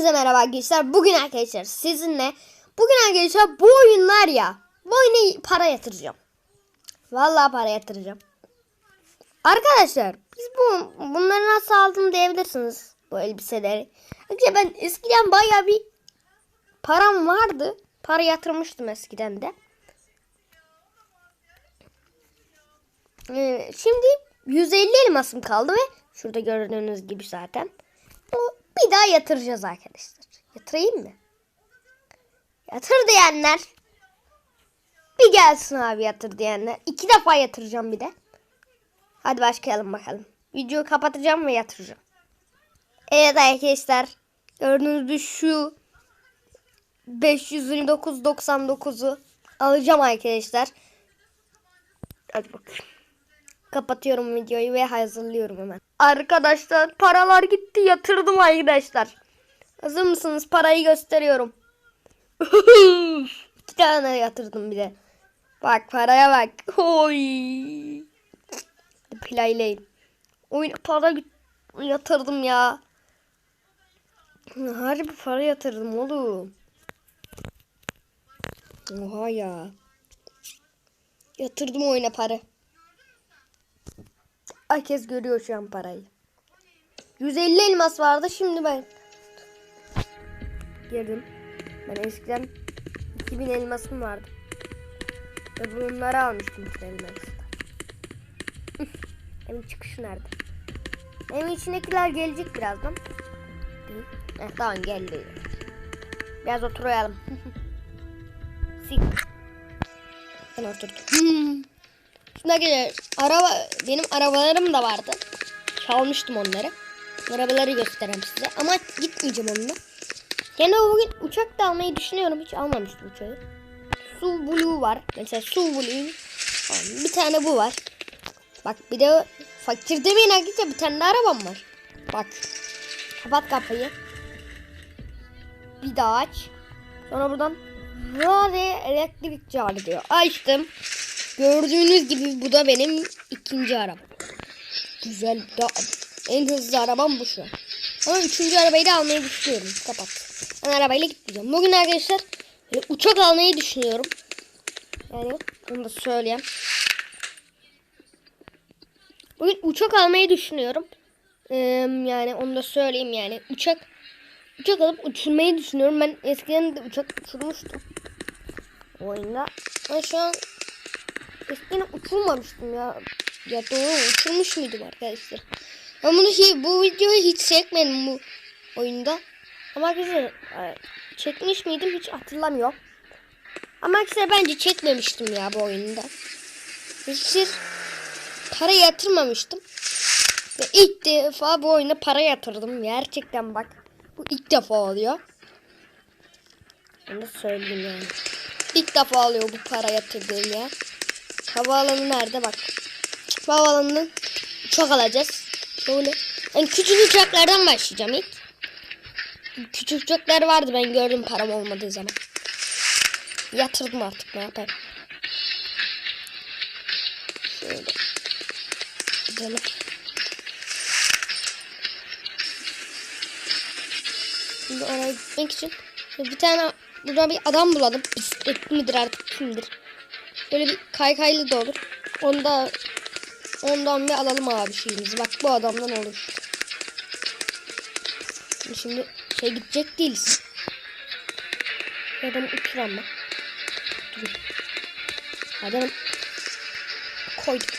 Hepinize merhaba arkadaşlar. Bugün arkadaşlar sizinle bugün arkadaşlar bu oyunlar ya. Bu oyuna para yatıracağım. Vallahi para yatıracağım. Arkadaşlar biz bu bunları nasıl aldım diyebilirsiniz bu elbiseleri. Arkadaşlar ben eskiden baya bir param vardı. Para yatırmıştım eskiden de. Ee, şimdi 150 elmasım kaldı ve şurada gördüğünüz gibi zaten. O bir daha yatıracağız arkadaşlar. Yatırayım mı? Yatır diyenler. Bir gelsin abi yatır diyenler. İki defa yatıracağım bir de. Hadi başlayalım bakalım. Videoyu kapatacağım ve yatıracağım. Evet arkadaşlar. Gördüğünüz gibi şu 529.99'u alacağım arkadaşlar. Hadi bakayım. Kapatıyorum videoyu ve hazırlıyorum hemen. Arkadaşlar paralar gitti yatırdım arkadaşlar. Hazır mısınız? Parayı gösteriyorum. İki tane yatırdım bir de. Bak paraya bak. Oy. Playlayın. Oyun para yatırdım ya. Harbi para yatırdım oğlum. Oha ya. Yatırdım oyuna para. Herkes görüyor şu an parayı. 150 elmas vardı şimdi ben girdim. Ben eskiden 2000 elmasım vardı. Ve bunları almıştım 2000 elmasla. Evin çıkışı nerede? Evin içindekiler gelecek birazdan. Heh, tamam geldi. Biraz oturalım. Sik. Ben oturdum. Şimdi araba benim arabalarım da vardı. Çalmıştım onları. Arabaları göstereyim size ama gitmeyeceğim onunla. Gene bugün uçak da almayı düşünüyorum. Hiç almamıştım uçağı. Su Blue var. Mesela Su Blue. Bir tane bu var. Bak bir de fakir demeyin arkadaşlar bir tane de arabam var. Bak. Kapat kapıyı. Bir daha aç. Sonra buradan Rade elektrikçi var diyor. Açtım. Gördüğünüz gibi bu da benim ikinci arabam. Güzel. Da, en hızlı arabam bu şu. Ama üçüncü arabayı da almayı düşünüyorum. Kapat. Ben arabayla gitmeyeceğim. Bugün arkadaşlar böyle uçak almayı düşünüyorum. Yani onu da söyleyeyim. Bugün uçak almayı düşünüyorum. Ee, yani onu da söyleyeyim yani. Uçak uçak alıp uçurmayı düşünüyorum. Ben eskiden de uçak uçurmuştum. Oyunda. Ama şu an eskiden uçurmamıştım ya. Ya doğru uçurmuş muydum arkadaşlar? Ben bunu hi- bu videoyu hiç çekmedim bu oyunda. Ama arkadaşlar e, çekmiş miydim hiç hatırlamıyorum. Ama arkadaşlar bence çekmemiştim ya bu oyunda. Hiç para yatırmamıştım. Ve ilk defa bu oyuna para yatırdım. Gerçekten bak. Bu ilk defa oluyor. Da söyleyeyim yani. İlk defa oluyor bu para yatırdığım ya. Havaalanı nerede bak. Havaalanından uçak alacağız. Şöyle. Ben küçük uçaklardan başlayacağım ilk. Küçük uçaklar vardı ben gördüm param olmadığı zaman. Yatırdım artık ne yapayım. Şöyle. Gidelim. Şimdi oraya gitmek için bir tane burada bir adam bulalım. Bisikletli midir artık kimdir? Böyle bir kaykaylı da olur. Onda ondan bir alalım abi şeyimizi. Bak bu adamdan olur. Şimdi şey gidecek değiliz. Adam uçuran? Dur. Adam koyduk.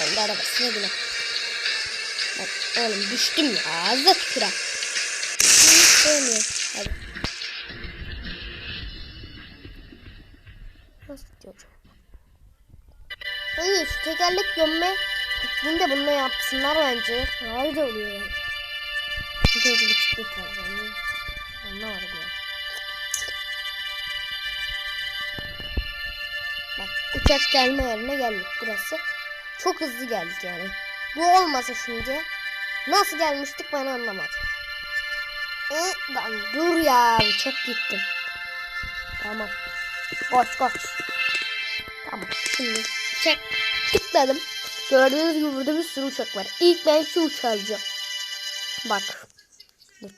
Ben de arabasına bile. Bak oğlum düştüm ya. Ağzına sevmiyor. Hadi. Gömme bunu da bununla yapsınlar bence. Harika oluyor yani. Bir de bir. Onunla var bu ya. Bak uçak gelme yerine geldik burası. Çok hızlı geldik yani. Bu olmasa şimdi nasıl gelmiştik ben anlamadım. E, lan dur ya çok gittim. Tamam. Koş koş. Tamam şimdi uçak tıkladım. Gördüğünüz gibi burada bir sürü uçak var. İlk ben şu uçağı alacağım. Bak.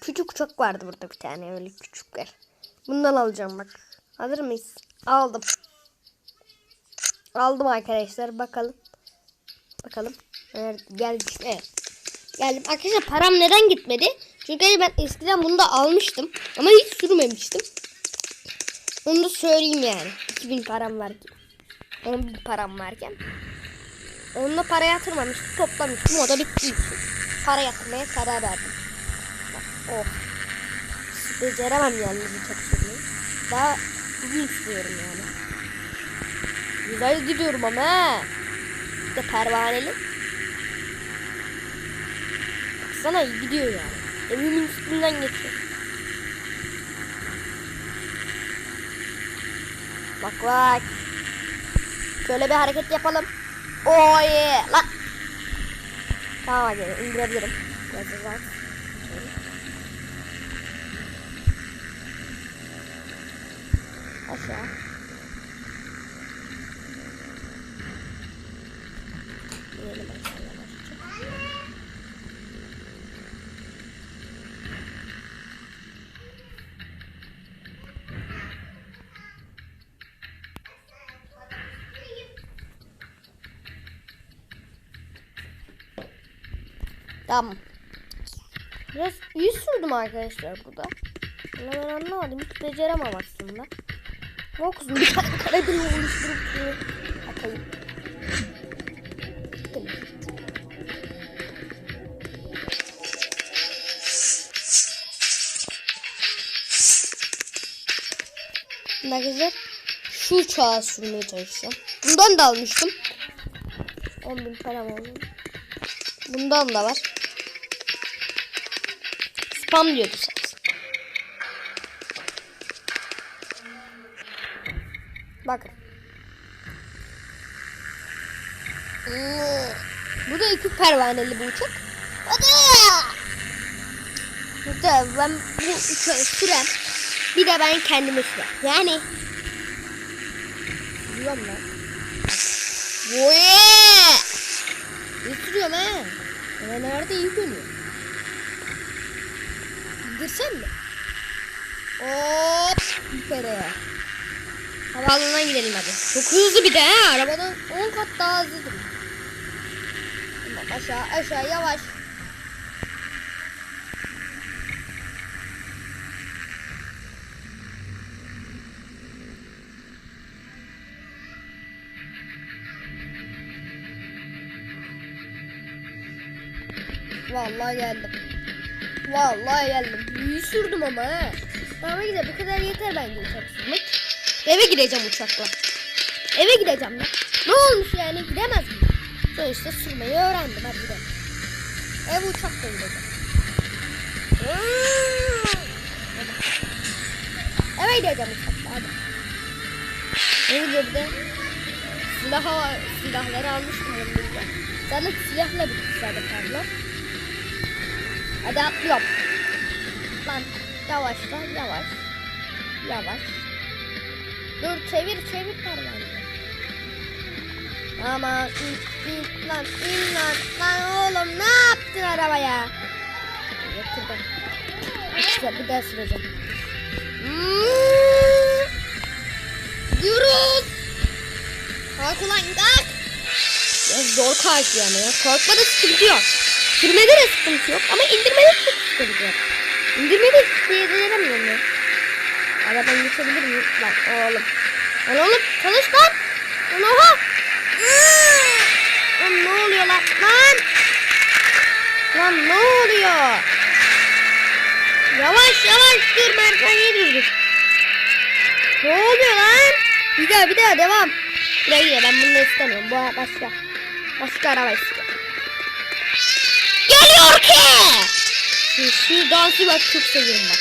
Küçük uçak vardı burada bir tane öyle küçükler. Bundan alacağım bak. Hazır mıyız? Aldım. Aldım arkadaşlar bakalım. Bakalım. Evet, geldik. Evet. Geldim. Arkadaşlar param neden gitmedi? Çünkü hani ben eskiden bunu da almıştım. Ama hiç sürmemiştim. Onu da söyleyeyim yani. 2000 param varken. 10 bin param varken. Onunla para yatırmamıştım. Toplamıştım. O da bitti. Para yatırmaya karar verdim. Oh. Beceremem bu çok sürmeyi. Daha sürüyorum yani. Güzel gidiyorum ama he. De pervaneli. Baksana iyi gidiyor yani. Evimin üstünden geçiyor. Bak bak. Şöyle bir hareket yapalım. Oy lan. Tamam hadi indirebilirim. Biraz da zaten. Aşağı. İnelim aşağı yavaşça. Tamam. Biraz iyi sürdüm arkadaşlar burada. Ama ben anlamadım. Hiç beceremem aslında. Ne kuzum bir tane kare bir oluşturup atayım. Arkadaşlar şu uçağı sürmeye çalışacağım. Bundan da almıştım. 10 bin param oldu. Bundan da var. Spam diyordu ses. Bakın. Bu da iki pervaneli bu uçak. Hadi. Bu da ben bu uçağı sürem. Bir de ben kendime sürem. Yani. Sürüyorum lan. Voye. İyi sürüyorum ha. Ama nerede iyi dönüyor. İndirsen mi? Hop yukarı. Havaalanına gidelim hadi. Çok hızlı bir de ha. Arabadan 10 kat daha hızlıdır. Tamam aşağı aşağı yavaş. Vallahi geldim. Vallahi geldim. İyi sürdüm ama he. Tamam gidelim. Bu kadar yeter bence uçak sürmek. Eve gideceğim uçakla. Eve gideceğim ya. Ne olmuş yani gidemez miyim? Sonuçta sürmeyi öğrendim hadi gidelim. Eve uçakla gideceğim. Eve gideceğim uçakla hadi. Bir de? Silah, silahları almıştım. Zaten silahla bitti zaten parlar. Hadi atlıyorum. Lan yavaşla yavaş. Yavaş. Dur çevir çevir parmağını. Aman in, in lan in lan. Lan oğlum ne yaptın arabaya? Getirdim. İşte bir daha süreceğim. Hmm. Gidiyoruz. Kalk ulan kalk. Ya zor kalk yani ya. Korkmada sıkıntı yok. Sürmede de sıkıntı yok ama indirmede çok sıkıntı yok. İndirmede hiç beceremiyorum ya. Aradan geçebilir miyim? Lan oğlum. Lan oğlum çalış lan. Lan oha. Lan ne oluyor lan? Lan. Lan ne oluyor? Yavaş yavaş dur merdiven durdur. Ne oluyor lan? Bir daha bir daha devam. Buraya gidiyor ben bunu istemiyorum. Bu başka. Başka araba istiyorum. Geliyor ki. Şu, dansı bak çok seviyorum bak.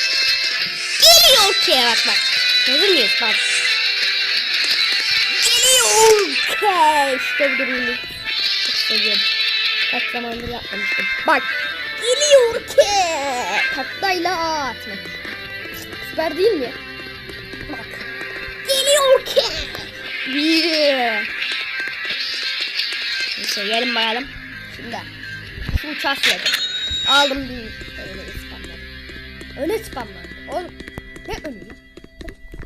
Geliyor ki bak bak. Hazır mıyız bak. Geliyor ki. İşte bu durumu. Çok seviyorum. Kaç zamandır yapmamıştım. Bak. Geliyor ki. Taktayla atmak. Süper değil mi? Bak. Geliyor ki. Yeah. Neyse gelin bakalım. Şimdi uçağı sürelim. Aldım bir öyle İstanbul. Öne spamlandı. Oğlum ne lan?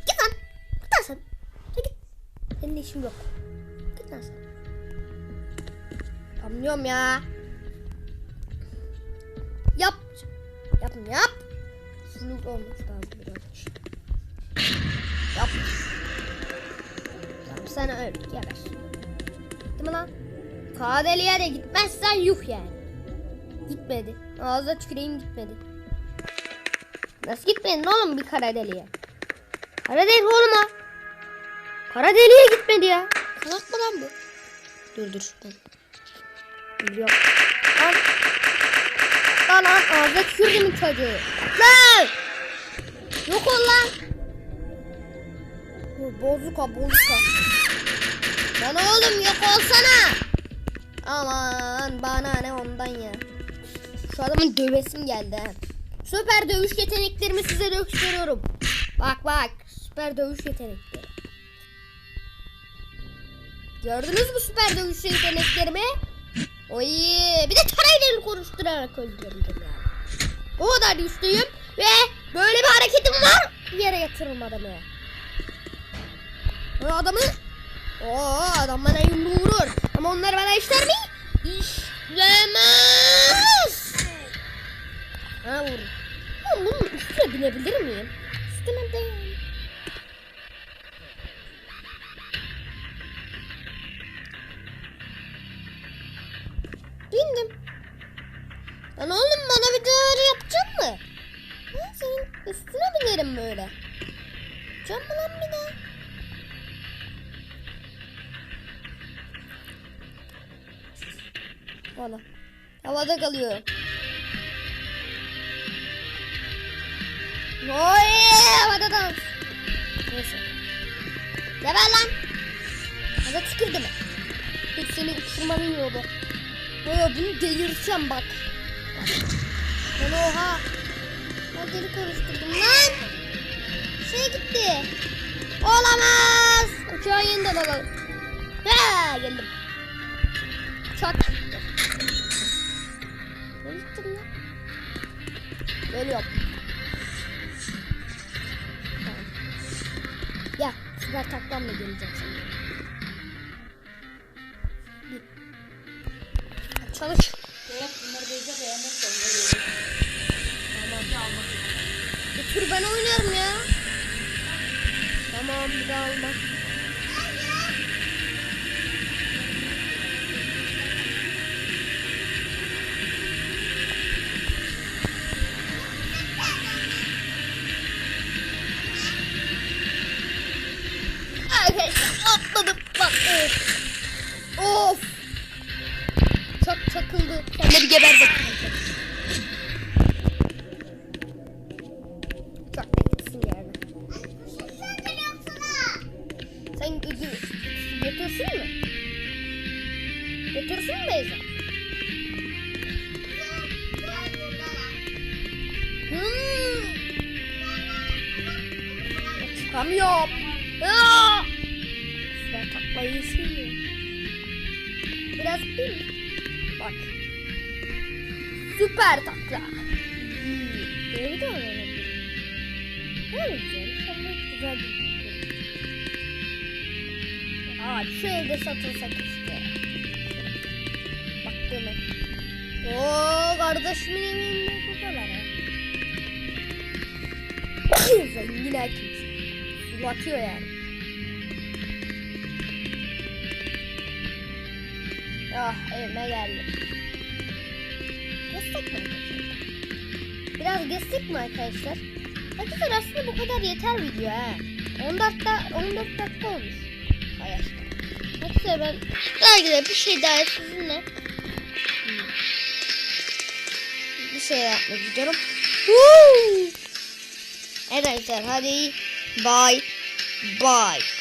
Git lan. Git lan sen. Sen git. Seninle işim yok. Git lan sen. Spamlıyorum ya. Yap. Yap yap. Flug olmuş lazım biraz. Yap. Sen öl. Geber. Değil lan? Kadeliye de gitmezsen yuh yani. Gitmedi. Ağzına tüküreyim gitmedi. Nasıl gitmedin oğlum bir kara deliğe? Kara delik oğlum ha. Kara deliğe gitmedi ya. Salak mı lan bu? Dur dur. Ben. Biliyorum. Lan. Lan ağzına tükürdüm çocuğu. Lan. Yok ol lan. Bu Bozuka bozuka. Lan oğlum yok olsana. Aman bana ne ondan ya. Şu adamın dövesim geldi. Süper dövüş yeteneklerimi size gösteriyorum. Bak bak. Süper dövüş yetenekleri. Gördünüz mü süper dövüş yeteneklerimi? Oy, bir de tarayla konuşturarak öldürdüm yani. O kadar güçlüyüm ve böyle bir hareketim var. Yere yatırım adamı. O adamı Oo adam bana yumruğu vurur. Ama onlar bana işler mi? Binebilir miyim? De. Bindim. Lan oğlum bana öyle yapacaksın mı? Ha, senin üstüne binerim böyle. Can mı lan bir daha? Valla. Havada kalıyor. Oy havada dans. Neyse. Geber lan. Hadi tükürdü? Hiç seni uçurmanın yolu. Yo, bunu delirteceğim bak. Lan oha. Ben deli konuşturdum lan. Şey gitti. Olamaz. Uçağı yeniden alalım. Ha geldim. Uçak. Ne gittim lan? Süper taklamla geleceğim. Bir. Çalış. Evet bunları geliyorum. Tamam. Bir tur ben oynuyorum ya. Tamam bir daha olmaz. Süper takla. Hmm. Böyle de oynanabilir. Ne güzel. Ama güzel bir Aa, şu evde işte. Bak mi? Oo kardeşimin evinde bu kadar ha. Zengin hakim. Su atıyor yani. Ah evime geldim. Gezsek mi arkadaşlar? Biraz gezsek mi arkadaşlar? Arkadaşlar aslında bu kadar yeter video ha. 14 dakika, 14 dakika olmuş. Hayatta. Arkadaşlar ben dergide bir şey daha sizinle bir şey yapmak istiyorum. Woo! Evet arkadaşlar hadi bye bye.